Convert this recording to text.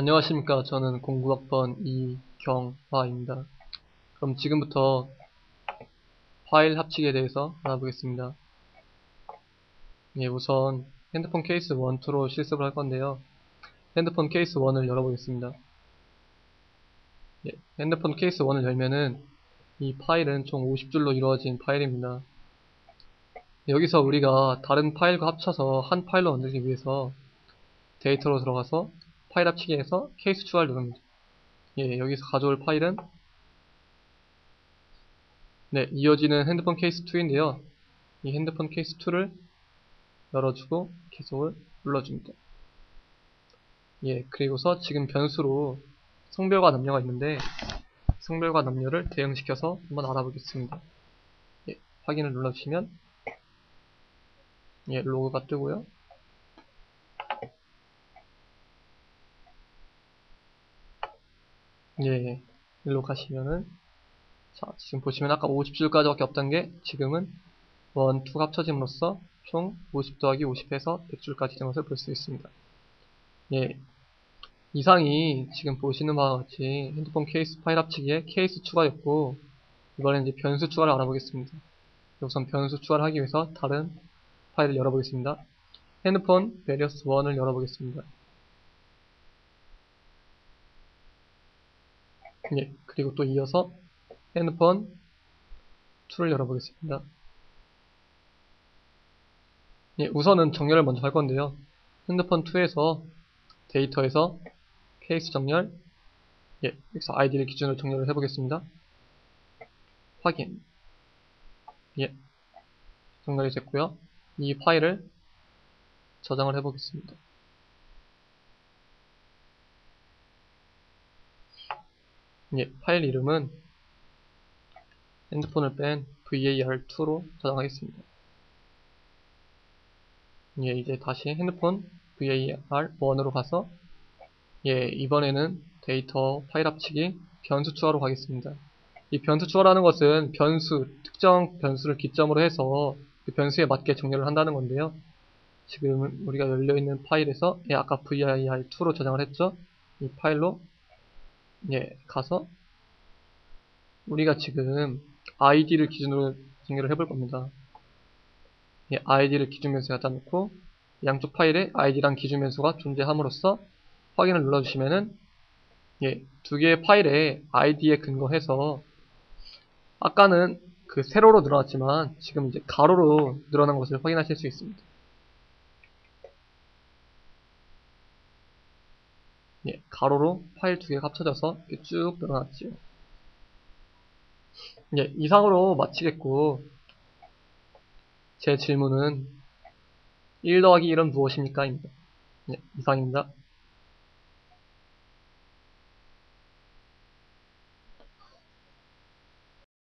안녕하십니까. 저는 공부학번 이경화입니다. 그럼 지금부터 파일 합치기에 대해서 알아보겠습니다. 예, 우선 핸드폰 케이스 1, 2로 실습을 할 건데요. 핸드폰 케이스 1을 열어보겠습니다. 예, 핸드폰 케이스 1을 열면은 이 파일은 총 50줄로 이루어진 파일입니다. 여기서 우리가 다른 파일과 합쳐서 한 파일로 만들기 위해서 데이터로 들어가서 파일 합치기에서 케이스 추가를 누릅니다. 예, 여기서 가져올 파일은 네, 이어지는 핸드폰 케이스 2인데요. 이 핸드폰 케이스 2를 열어주고 계속을 눌러줍니다. 예, 그리고서 지금 변수로 성별과 남녀가 있는데 성별과 남녀를 대응시켜서 한번 알아보겠습니다. 예, 확인을 눌러주시면 예, 로그가 뜨고요. 예, 일로 가시면은 자, 지금 보시면 아까 50줄까지 밖에 없던 게 지금은 1, 2가 합쳐짐으로써 총 50 더하기 50에서 100줄까지 된 것을 볼 수 있습니다. 예, 이상이 지금 보시는 바와 같이 핸드폰 케이스 파일 합치기에 케이스 추가였고 이번엔 이제 변수 추가를 알아보겠습니다. 우선 변수 추가를 하기 위해서 다른 파일을 열어보겠습니다. 핸드폰 베리어스 1을 열어보겠습니다. 예, 그리고 또 이어서 핸드폰 2를 열어보겠습니다. 예, 우선은 정렬을 먼저 할 건데요. 핸드폰 2에서 데이터에서 케이스 정렬, 예, 여기서 아이디를 기준으로 정렬을 해보겠습니다. 확인. 예, 정렬이 됐고요. 이 파일을 저장을 해보겠습니다. 예, 파일 이름은 핸드폰을 뺀 var2로 저장하겠습니다. 예, 이제 다시 핸드폰 var1으로 가서 예, 이번에는 데이터 파일 합치기 변수 추가로 가겠습니다. 이 변수 추가라는 것은 변수, 특정 변수를 기점으로 해서 그 변수에 맞게 정렬을 한다는 건데요. 지금 우리가 열려있는 파일에서 예, 아까 vir2로 저장을 했죠. 이 파일로 예, 가서 우리가 지금 id를 기준으로 정렬을 해볼 겁니다. 예, id를 기준 변수에 갖다 놓고 양쪽 파일에 id랑 기준 변수가 존재함으로써 확인을 눌러주시면은 예, 두 개의 파일에 id에 근거해서 아까는 그 세로로 늘어났지만 지금 이제 가로로 늘어난 것을 확인하실 수 있습니다. 예, 가로로 파일 두 개가 합쳐져서 이렇게 쭉 늘어났지요. 예, 이상으로 마치겠고 제 질문은 1 더하기 1은 무엇입니까? 입니다. 예, 이상입니다.